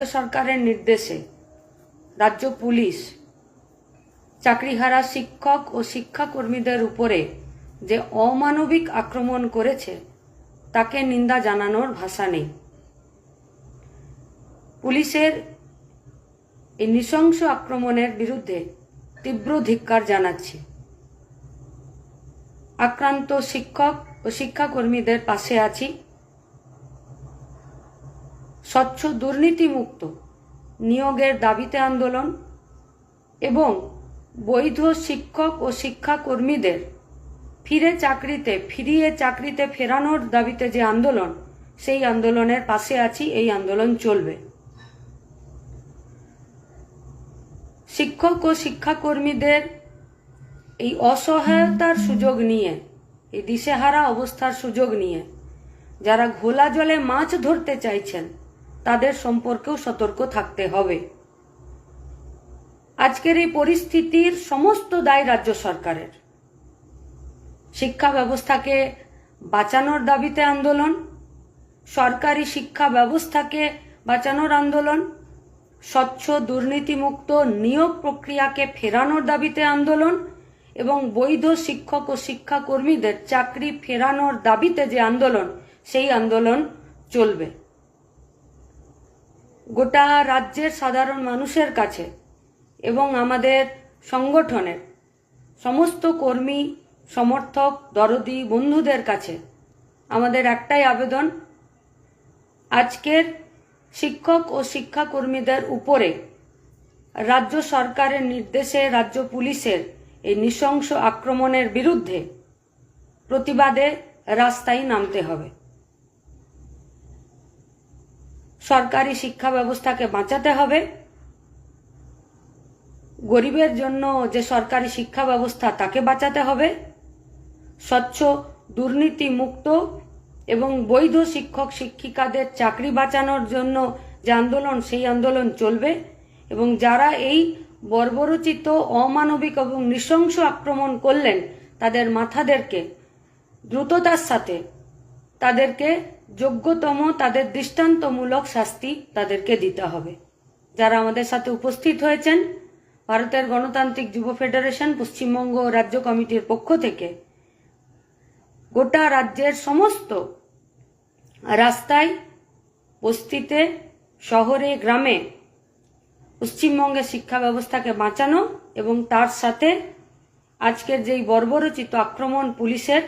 সরকারের নির্দেশে রাজ্য পুলিশ চাকরিহারা শিক্ষক ও শিক্ষাকর্মীদের উপরে যে অমানবিক আক্রমণ করেছে, তাকে নিন্দা জানানোর ভাষা নেই। পুলিশের এই নৃশংস আক্রমণের বিরুদ্ধে তীব্র ধিক্কার জানাচ্ছি। আক্রান্ত শিক্ষক ও শিক্ষাকর্মীদের পাশে আছি। স্বচ্ছ দুর্নীতিমুক্ত নিয়োগের দাবিতে আন্দোলন এবং বৈধ শিক্ষক ও শিক্ষাকর্মীদের ফিরে চাকরিতে, ফিরিয়ে চাকরিতে ফেরানোর দাবিতে যে আন্দোলন, সেই আন্দোলনের পাশে আছি, এই আন্দোলন চলবে। শিক্ষক ও শিক্ষাকর্মীদের এই অসহায়তার সুযোগ নিয়ে, এই দিশেহারা অবস্থার সুযোগ নিয়ে, যারা ঘোলা জলে মাছ ধরতে চাইছেন তাদের সম্পর্কেও সতর্ক থাকতে হবে। আজকের এই পরিস্থিতির সমস্ত দায় রাজ্য সরকারের। শিক্ষা ব্যবস্থাকে বাঁচানোর দাবিতে আন্দোলন, সরকারি শিক্ষা ব্যবস্থাকে বাঁচানোর আন্দোলন, স্বচ্ছ দুর্নীতিমুক্ত নিয়োগ প্রক্রিয়াকে ফেরানোর দাবিতে আন্দোলন এবং বৈধ শিক্ষক ও শিক্ষাকর্মীদের চাকরি ফেরানোর দাবিতে যে আন্দোলন, সেই আন্দোলন চলবে। গোটা রাজ্যের সাধারণ মানুষের কাছে এবং আমাদের সংগঠনের সমস্ত কর্মী, সমর্থক, দরদি, বন্ধুদের কাছে আমাদের একটাই আবেদন, আজকের শিক্ষক ও শিক্ষাকর্মীদের উপরে রাজ্য সরকারের নির্দেশে, রাজ্য পুলিশের এই নৃশংস আক্রমণের বিরুদ্ধে প্রতিবাদে রাস্তায় নামতে হবে। সরকারি শিক্ষা ব্যবস্থাকে বাঁচাতে হবে। গরিবের জন্য যে সরকারি শিক্ষা ব্যবস্থা, তাকে বাঁচাতে হবে। স্বচ্ছ দুর্নীতি মুক্ত এবং বৈধ শিক্ষক শিক্ষিকাদের চাকরি বাঁচানোর জন্য যে আন্দোলন, সেই আন্দোলন চলবে এবং যারা এই বর্বরচিত, অমানবিক এবং নৃশংস আক্রমণ করলেন, তাদের মাথাদেরকে দ্রুততার সাথে তাদেরকে যোগ্যতম, তাদের দৃষ্টান্তমূলক শাস্তি তাদেরকে দিতে হবে। যারা আমাদের সাথে উপস্থিত হয়েছেন, ভারতের গণতান্ত্রিক যুব ফেডারেশন, পশ্চিমবঙ্গ রাজ্য কমিটির পক্ষ থেকে, গোটা রাজ্যের সমস্ত রাস্তায় বস্তিতে, শহরে, গ্রামে পশ্চিমবঙ্গের শিক্ষা ব্যবস্থাকে বাঁচানো এবং তার সাথে আজকের যেই বর্বরচিত আক্রমণ পুলিশের,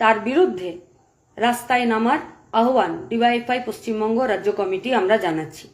তার বিরুদ্ধে রাস্তায় নামার আহ্বান ডিওয়াইফাই পশ্চিমবঙ্গ রাজ্য কমিটি আমরা জানাচ্ছি।